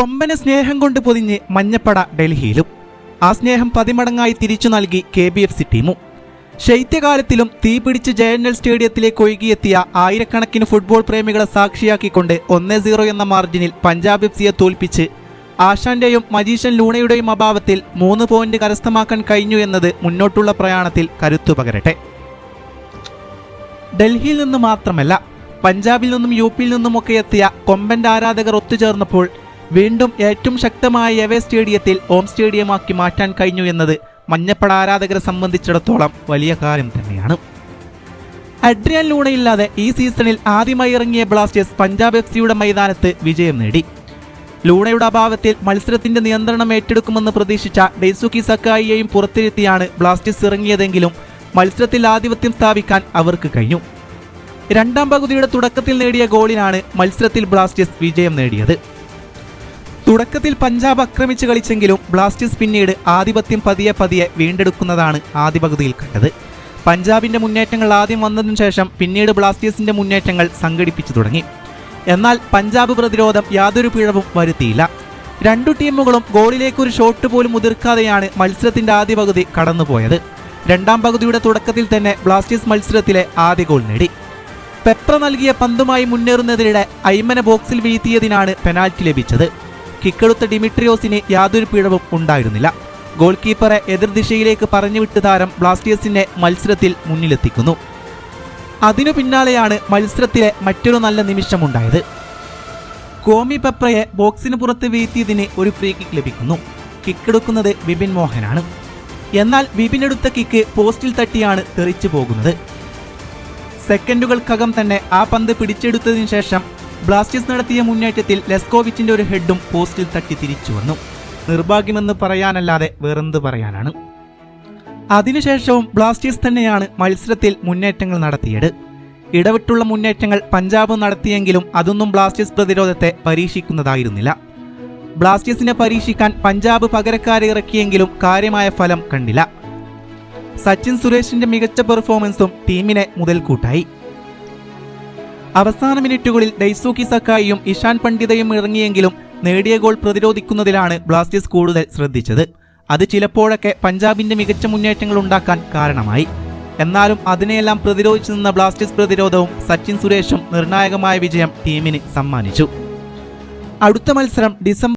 കൊമ്പനെ സ്നേഹം കൊണ്ട് പൊതിഞ്ഞ് മഞ്ഞപ്പട ഡൽഹിയിലും. ആ സ്നേഹം പതിമടങ്ങായി തിരിച്ചു നൽകി കെ ബി എഫ് സി ടീമും. ശൈത്യകാലത്തിലും തീപിടിച്ച് ജയന്നൽ സ്റ്റേഡിയത്തിലേക്ക് ഒഴുകിയെത്തിയ ആയിരക്കണക്കിന് ഫുട്ബോൾ പ്രേമികളെ സാക്ഷിയാക്കിക്കൊണ്ട് ഒന്നേ സീറോ എന്ന മാർജിനിൽ പഞ്ചാബ് എഫ് സിയെ തോൽപ്പിച്ച് ആശാന്റെയും മജീഷ്യൻ ലൂണയുടെയും അഭാവത്തിൽ മൂന്ന് പോയിന്റ് കരസ്ഥമാക്കാൻ കഴിഞ്ഞു എന്നത് മുന്നോട്ടുള്ള പ്രയാണത്തിൽ കരുത്തു പകരട്ടെ. ഡൽഹിയിൽ നിന്ന് മാത്രമല്ല പഞ്ചാബിൽ നിന്നും യു പിയിൽ നിന്നുമൊക്കെ എത്തിയ കൊമ്പന്റെ ആരാധകർ ഒത്തുചേർന്നപ്പോൾ വീണ്ടും ഏറ്റവും ശക്തമായ എവേ സ്റ്റേഡിയത്തിൽ ഓം സ്റ്റേഡിയമാക്കി മാറ്റാൻ കഴിഞ്ഞു എന്നത് മഞ്ഞപ്പട ആരാധകരെ സംബന്ധിച്ചിടത്തോളം വലിയ കാര്യം തന്നെയാണ്. അഡ്രിയൻ ലൂണയില്ലാതെ ഈ സീസണിൽ ആദ്യമായി ഇറങ്ങിയ ബ്ലാസ്റ്റേഴ്സ് പഞ്ചാബ് എഫ് സിയുടെ മൈതാനത്ത് വിജയം നേടി. ലൂണയുടെ അഭാവത്തിൽ മത്സരത്തിന്റെ നിയന്ത്രണം ഏറ്റെടുക്കുമെന്ന് പ്രതീക്ഷിച്ച ഡെയ്സുക്കി സക്കായിയെയും പുറത്തിരുത്തിയാണ് ബ്ലാസ്റ്റേഴ്സ് ഇറങ്ങിയതെങ്കിലും മത്സരത്തിൽ ആധിപത്യം സ്ഥാപിക്കാൻ അവർക്ക് കഴിഞ്ഞു. രണ്ടാം പകുതിയുടെ തുടക്കത്തിൽ നേടിയ ഗോളിനാണ് മത്സരത്തിൽ ബ്ലാസ്റ്റേഴ്സ് വിജയം നേടിയത്. തുടക്കത്തിൽ പഞ്ചാബ് ആക്രമിച്ച് കളിച്ചെങ്കിലും ബ്ലാസ്റ്റേഴ്സ് പിന്നീട് ആധിപത്യം പതിയെ പതിയെ വീണ്ടെടുക്കുന്നതാണ് ആദ്യ പകുതിയിൽ കണ്ടത്. പഞ്ചാബിന്റെ മുന്നേറ്റങ്ങൾ ആദ്യം വന്നതിനു ശേഷം പിന്നീട് ബ്ലാസ്റ്റേഴ്സിന്റെ മുന്നേറ്റങ്ങൾ സംഘടിപ്പിച്ചു തുടങ്ങി. എന്നാൽ പഞ്ചാബ് പ്രതിരോധം യാതൊരു പിഴവും വരുത്തിയില്ല. രണ്ടു ടീമുകളും ഗോളിലേക്ക് ഒരു ഷോട്ട് പോലും മുതിർക്കാതെയാണ് മത്സരത്തിന്റെ ആദ്യ പകുതി കടന്നുപോയത്. രണ്ടാം പകുതിയുടെ തുടക്കത്തിൽ തന്നെ ബ്ലാസ്റ്റേഴ്സ് മത്സരത്തിലെ ആദ്യ ഗോൾ നേടി. പെപ്ര നൽകിയ പന്തുമായി മുന്നേറുന്നതിനിടെ ഐമന ബോക്സിൽ വീഴ്ത്തിയതിനാണ് പെനാൽറ്റി ലഭിച്ചത്. കിക്കെടുത്ത ഡിമിട്രിയോസിന് യാതൊരു പിഴവും ഉണ്ടായിരുന്നില്ല. ഗോൾ കീപ്പറെ എതിർദിശയിലേക്ക് പറഞ്ഞുവിട്ട് താരം ബ്ലാസ്റ്റേഴ്സിനെ മത്സരത്തിൽ മുന്നിലെത്തിക്കുന്നു. അതിനു പിന്നാലെയാണ് മത്സരത്തിലെ മറ്റൊരു നല്ല നിമിഷമുണ്ടായത്. കോമി പെപ്രയെ ബോക്സിന് പുറത്ത് വീഴ്ത്തിയതിന് ഒരു ഫ്രീ കിക്ക് ലഭിക്കുന്നു. കിക്കെടുക്കുന്നത് വിപിൻ മോഹനാണ്. എന്നാൽ വിപിൻ എടുത്ത കിക്ക് പോസ്റ്റിൽ തട്ടിയാണ് തെറിച്ചു പോകുന്നത്. സെക്കൻഡുകൾക്കകം തന്നെ ആ പന്ത് പിടിച്ചെടുത്തതിനു ശേഷം ബ്ലാസ്റ്റേഴ്സ് നടത്തിയ മുന്നേറ്റത്തിൽ ലെസ്കോവിച്ചിന്റെ ഒരു ഹെഡും പോസ്റ്റിൽ തട്ടി തിരിച്ചു വന്നു. നിർഭാഗ്യമെന്ന് പറയാനല്ലാതെ വേറെന്ത് പറയാനാണ്? അതിനുശേഷവും ബ്ലാസ്റ്റേഴ്സ് തന്നെയാണ് മത്സരത്തിൽ മുന്നേറ്റങ്ങൾ നടത്തിയത്. ഇടവിട്ടുള്ള മുന്നേറ്റങ്ങൾ പഞ്ചാബ് നടത്തിയെങ്കിലും അതൊന്നും ബ്ലാസ്റ്റേഴ്സ് പ്രതിരോധത്തെ പരീക്ഷിക്കുന്നതായിരുന്നില്ല. ബ്ലാസ്റ്റേഴ്സിനെ പരീക്ഷിക്കാൻ പഞ്ചാബ് പകരക്കാരെ ഇറക്കിയെങ്കിലും കാര്യമായ ഫലം കണ്ടില്ല. സച്ചിൻ സുരേഷിന്റെ മികച്ച പെർഫോമൻസും ടീമിനെ മുതൽക്കൂട്ടായി. അവസാന മിനിറ്റുകളിൽ ഡൈസൂക്കി സക്കായിയും ഇഷാൻ പണ്ഡിതയും ഇറങ്ങിയെങ്കിലും നേടിയ ഗോൾ പ്രതിരോധിക്കുന്നതിലാണ് ബ്ലാസ്റ്റേഴ്സ് കൂടുതൽ ശ്രദ്ധിച്ചത്. അത് ചിലപ്പോഴൊക്കെ പഞ്ചാബിന്റെ മികച്ച മുന്നേറ്റങ്ങൾ ഉണ്ടാക്കാൻ കാരണമായി. എന്നാലും അതിനെയെല്ലാം പ്രതിരോധിച്ചു നിന്ന ബ്ലാസ്റ്റേഴ്സ് പ്രതിരോധവും സച്ചിൻ സുരേഷും നിർണായകമായ വിജയം ടീമിന് സമ്മാനിച്ചു. അടുത്ത മത്സരം ഡിസംബർ